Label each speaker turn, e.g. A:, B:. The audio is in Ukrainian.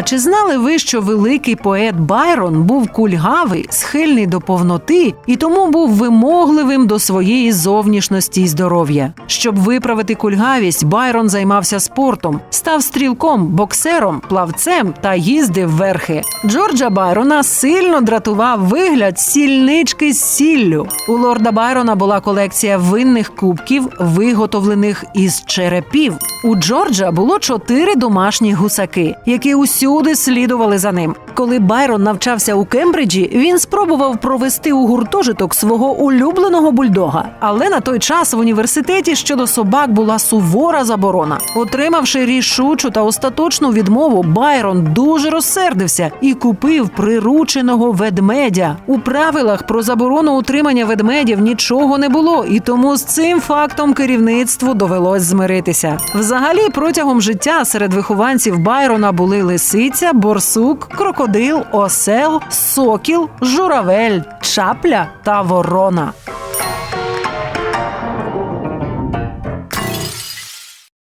A: А чи знали ви, що великий поет Байрон був кульгавий, схильний до повноти і тому був вимогливим до своєї зовнішності й здоров'я? Щоб виправити кульгавість, Байрон займався спортом, став стрілком, боксером, плавцем та їздив верхи. Джорджа Байрона сильно дратував вигляд сільнички з сіллю. У лорда Байрона була колекція винних кубків, виготовлених із черепів. У Джорджа було чотири домашні гусаки, які усюди слідували за ним. Коли Байрон навчався у Кембриджі, він спробував провести у гуртожиток свого улюбленого бульдога. Але на той час в університеті щодо собак була сувора заборона. Отримавши рішучу та остаточну відмову, Байрон дуже розсердився і купив прирученого ведмедя. У правилах про заборону утримання ведмедів нічого не було, і тому з цим фактом керівництву довелось змиритися. Взагалі, протягом життя серед вихованців Байрона були лисиця, борсук, крокодил, осел, сокіл, журавель, чапля та ворона.